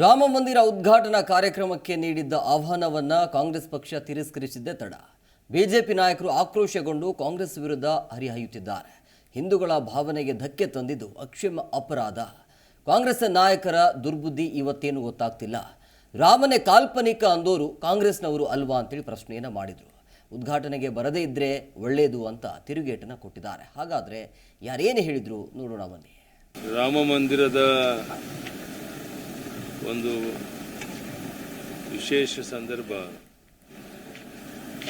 ರಾಮ ಮಂದಿರ ಉದ್ಘಾಟನಾ ಕಾರ್ಯಕ್ರಮಕ್ಕೆ ನೀಡಿದ್ದ ಆಹ್ವಾನವನ್ನ ಕಾಂಗ್ರೆಸ್ ಪಕ್ಷ ತಿರಸ್ಕರಿಸಿದ್ದೇ ತಡ. ಬಿಜೆಪಿ ನಾಯಕರು ಆಕ್ರೋಶಗೊಂಡು ಕಾಂಗ್ರೆಸ್ ವಿರುದ್ಧ ಹರಿಹಾಯುತ್ತಿದ್ದಾರೆ. ಹಿಂದೂಗಳ ಭಾವನೆಗೆ ಧಕ್ಕೆ ತಂದಿದ್ದು ಅಕ್ಷಮ ಅಪರಾಧ. ಕಾಂಗ್ರೆಸ್ ನಾಯಕರ ದುರ್ಬುದ್ಧಿ ಇವತ್ತೇನು ಗೊತ್ತಾಗ್ತಿಲ್ಲ. ರಾಮನೇ ಕಾಲ್ಪನಿಕ ಅಂದೋರು ಕಾಂಗ್ರೆಸ್ನವರು ಅಲ್ವಾ ಅಂತೇಳಿ ಪ್ರಶ್ನೆಯನ್ನ ಮಾಡಿದರು. ಉದ್ಘಾಟನೆಗೆ ಬರದೇ ಇದ್ರೆ ಒಳ್ಳೆಯದು ಅಂತ ತಿರುಗೇಟನ್ನು ಕೊಟ್ಟಿದ್ದಾರೆ. ಹಾಗಾದ್ರೆ ಯಾರೇನು ಹೇಳಿದರು ನೋಡೋಣ ಬನ್ನಿ. ರಾಮ ಮಂದಿರದ ಒಂದು ವಿಶೇಷ ಸಂದರ್ಭ.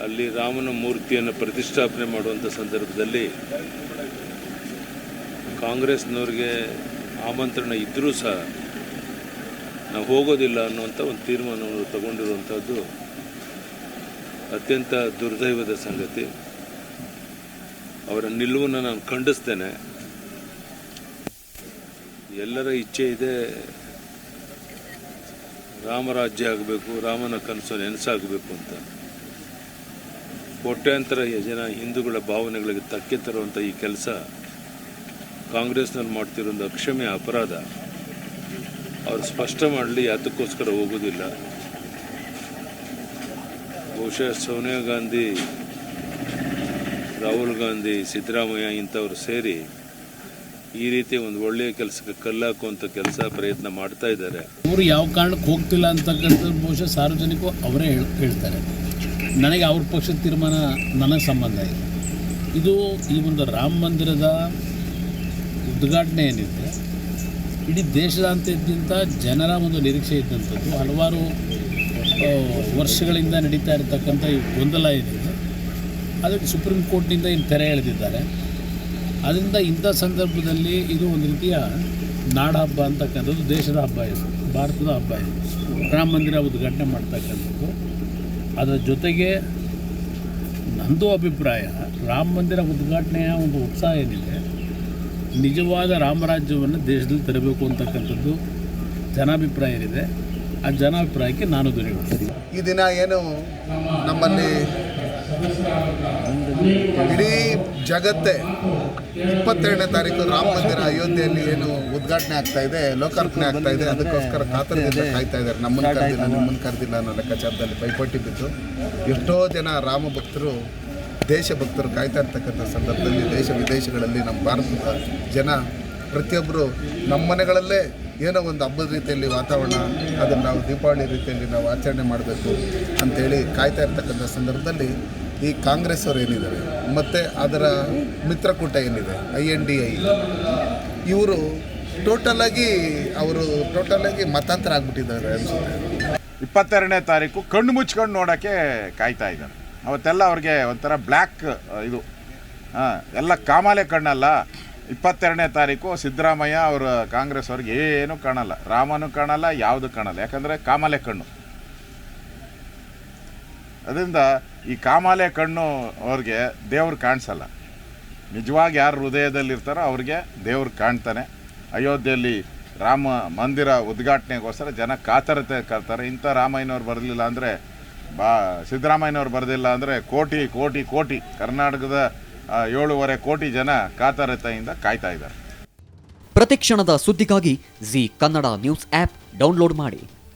ಅಲ್ಲಿ ರಾಮನ ಮೂರ್ತಿಯನ್ನು ಪ್ರತಿಷ್ಠಾಪನೆ ಮಾಡುವಂಥ ಸಂದರ್ಭದಲ್ಲಿ ಕಾಂಗ್ರೆಸ್ನವ್ರಿಗೆ ಆಮಂತ್ರಣ ಇದ್ದರೂ ಸಹ ನಾವು ಹೋಗೋದಿಲ್ಲ ಅನ್ನುವಂಥ ಒಂದು ತೀರ್ಮಾನವನ್ನು ತಗೊಂಡಿರುವಂಥದ್ದು ಅತ್ಯಂತ ದುರ್ದೈವದ ಸಂಗತಿ. ಅವರ ನಿಲುವನ್ನು ನಾನು ಖಂಡಿಸ್ತೇನೆ. ಎಲ್ಲರ ಇಚ್ಛೆ ಇದೆ ರಾಮರಾಜ್ಯ ಆಗಬೇಕು, ರಾಮನ ಕನಸು ನೆನೆಸಾಗಬೇಕು ಅಂತ. ಕೋಟ್ಯಾಂತರ ಜನ ಹಿಂದೂಗಳ ಭಾವನೆಗಳಿಗೆ ತಕ್ಕೆ ತರುವಂಥ ಈ ಕೆಲಸ ಕಾಂಗ್ರೆಸ್ನಲ್ಲಿ ಮಾಡ್ತಿರೋ ಒಂದು ಅಕ್ಷಮ್ಯ ಅಪರಾಧ. ಅವರು ಸ್ಪಷ್ಟ ಮಾಡಲಿ, ಅದಕ್ಕೋಸ್ಕರ ಹೋಗೋದಿಲ್ಲ. ಬಹುಶಃ ಸೋನಿಯಾ ಗಾಂಧಿ, ರಾಹುಲ್ ಗಾಂಧಿ, ಸಿದ್ದರಾಮಯ್ಯ ಇಂಥವ್ರು ಸೇರಿ ಈ ರೀತಿ ಒಂದು ಒಳ್ಳೆಯ ಕೆಲಸಕ್ಕೆ ಕಲ್ಲಾಕುವಂಥ ಕೆಲಸ ಪ್ರಯತ್ನ ಮಾಡ್ತಾ ಇದ್ದಾರೆ. ಅವರು ಯಾವ ಕಾರಣಕ್ಕೆ ಹೋಗ್ತಿಲ್ಲ ಅಂತಕ್ಕಂಥದ್ದು ಬಹುಶಃ ಸಾರ್ವಜನಿಕರು ಅವರೇ ಹೇಳ್, ಹೇಳ್ತಾರೆ. ನನಗೆ ಅವ್ರ ಪಕ್ಷದ ತೀರ್ಮಾನ ನನಗೆ ಸಂಬಂಧ ಇಲ್ಲ. ಇದು ಈ ಒಂದು ರಾಮ ಮಂದಿರದ ಉದ್ಘಾಟನೆ ಏನಿದೆ, ಇಡೀ ದೇಶದಾದ್ಯಂತ ಜನರ ಒಂದು ನಿರೀಕ್ಷೆ ಇದ್ದಂಥದ್ದು, ಹಲವಾರು ವರ್ಷಗಳಿಂದ ನಡೀತಾ ಇರತಕ್ಕಂಥ ಈ ಗೊಂದಲ ಏನಿದೆ, ಅದಕ್ಕೆ ಸುಪ್ರೀಂ ಕೋರ್ಟ್ನಿಂದ ಇನ್ನು ತೆರೆ ಎಳೆದಿದ್ದಾರೆ. ಅದರಿಂದ ಇಂಥ ಸಂದರ್ಭದಲ್ಲಿ ಇದು ಒಂದು ರೀತಿಯ ನಾಡ ಹಬ್ಬ ಅಂತಕ್ಕಂಥದ್ದು ದೇಶದ ಹಬ್ಬ ಇದು, ಭಾರತದ ಹಬ್ಬ ಇದು. ರಾಮ ಮಂದಿರ ಉದ್ಘಾಟನೆ ಮಾಡ್ತಕ್ಕಂಥದ್ದು. ಅದರ ಜೊತೆಗೆ ನಂದು ಅಭಿಪ್ರಾಯ, ರಾಮ ಮಂದಿರ ಉದ್ಘಾಟನೆಯ ಒಂದು ಉತ್ಸಾಹ ಏನಿದೆ, ನಿಜವಾದ ರಾಮರಾಜ್ಯವನ್ನು ದೇಶದಲ್ಲಿ ತರಬೇಕು ಅಂತಕ್ಕಂಥದ್ದು ಜನಾಭಿಪ್ರಾಯ ಏನಿದೆ, ಆ ಜನಾಭಿಪ್ರಾಯಕ್ಕೆ ನಾನು ದೊರೆಯುತ್ತೇನೆ ಈ ದಿನ ಏನು ನಮ್ಮಲ್ಲಿ ಇಡೀ ಜಗತ್ತೇ ಇಪ್ಪತ್ತೆರಡನೇ ತಾರೀಕು ರಾಮ ಮಂದಿರ ಅಯೋಧ್ಯೆಯಲ್ಲಿ ಏನು ಉದ್ಘಾಟನೆ ಆಗ್ತಾ ಇದೆ, ಲೋಕಾರ್ಪಣೆ ಆಗ್ತಾ ಇದೆ, ಅದಕ್ಕೋಸ್ಕರ ಕಾತರದಿಂದ ಕಾಯ್ತಾ ಇದ್ದಾರೆ. ನಮ್ಮನ್ನು ಕರೆದಿಲ್ಲ, ನಿಮ್ಮನ್ನು ಕರೆದಿಲ್ಲ ಅನ್ನೋ ಲೆಕ್ಕಾಚಾರದಲ್ಲಿ ಪೈಪೋಟಿ ಬಿದ್ದು ಎಷ್ಟೋ ಜನ ರಾಮ ಭಕ್ತರು, ದೇಶ ಭಕ್ತರು ಕಾಯ್ತಾ ಇರ್ತಕ್ಕಂಥ ಸಂದರ್ಭದಲ್ಲಿ ದೇಶ ವಿದೇಶಗಳಲ್ಲಿ ನಮ್ಮ ಭಾರತದ ಜನ ಪ್ರತಿಯೊಬ್ಬರು ನಮ್ಮ ಮನೆಗಳಲ್ಲೇ ಏನೋ ಒಂದು ಹಬ್ಬದ ರೀತಿಯಲ್ಲಿ ವಾತಾವರಣ, ಅದನ್ನು ನಾವು ದೀಪಾವಳಿ ರೀತಿಯಲ್ಲಿ ನಾವು ಆಚರಣೆ ಮಾಡಬೇಕು ಅಂತೇಳಿ ಕಾಯ್ತಾ ಇರ್ತಕ್ಕಂಥ ಸಂದರ್ಭದಲ್ಲಿ ಈ ಕಾಂಗ್ರೆಸ್ ಅವರು ಏನಿದ್ದಾರೆ, ಮತ್ತು ಅದರ ಮಿತ್ರಕೂಟ ಏನಿದೆ ಐ ಎನ್ ಡಿ ಐ ಇವರು ಟೋಟಲಾಗಿ ಅವರು ಟೋಟಲಾಗಿ ಮತಾಂತರ ಆಗಿಬಿಟ್ಟಿದ್ದಾರೆ ಅನಿಸುತ್ತೆ. ಇಪ್ಪತ್ತೆರಡನೇ ತಾರೀಕು ಕಣ್ಣು ಮುಚ್ಕೊಂಡು ನೋಡೋಕ್ಕೆ ಕಾಯ್ತಾ ಇದ್ದಾರೆ. ಅವತ್ತೆಲ್ಲ ಅವ್ರಿಗೆ ಒಂಥರ ಬ್ಲ್ಯಾಕ್ ಇದು. ಹಾಂ ಎಲ್ಲ ಕಾಮಾಲೆ ಕಣ್ಣಲ್ಲ. ಇಪ್ಪತ್ತೆರಡನೇ ತಾರೀಕು ಸಿದ್ದರಾಮಯ್ಯ ಅವರು ಕಾಂಗ್ರೆಸ್ ಅವ್ರಿಗೆ ಏನೂ ಕಾಣಲ್ಲ. ರಾಮನೂ ಕಾಣಲ್ಲ, ಯಾವುದು ಕಾಣಲ್ಲ. ಯಾಕಂದರೆ ಕಾಮಾಲೆ ಕಣ್ಣು. ಅದರಿಂದ ಈ ಕಾಮಾಲೆ ಕಣ್ಣು ಅವ್ರಿಗೆ ದೇವ್ರು ಕಾಣಿಸಲ್ಲ. ನಿಜವಾಗಿ ಯಾರು ಹೃದಯದಲ್ಲಿರ್ತಾರೋ ಅವ್ರಿಗೆ ದೇವ್ರು ಕಾಣ್ತಾನೆ. ಅಯೋಧ್ಯೆಯಲ್ಲಿ ರಾಮ ಮಂದಿರ ಉದ್ಘಾಟನೆಗೋಸ್ಕರ ಜನ ಕಾತರತೆ ಕರ್ತಾರೆ ಇಂಥ ರಾಮಯ್ಯನವ್ರು ಬರಲಿಲ್ಲ ಅಂದರೆ ಬಾ, ಸಿದ್ದರಾಮಯ್ಯನವ್ರು ಬರೆದಿಲ್ಲ ಅಂದರೆ ಕೋಟಿ ಕೋಟಿ ಕೋಟಿ, ಕರ್ನಾಟಕದ ಏಳುವರೆ ಏಳೂವರೆ ಕೋಟಿ ಜನ ಕಾತರತೆಯಿಂದ ಕಾಯ್ತಾ ಇದ್ದಾರೆ. ಪ್ರತಿಕ್ಷಣದ ಸುದ್ದಿಗಾಗಿ Zee Kannada news app download ಮಾಡಿ.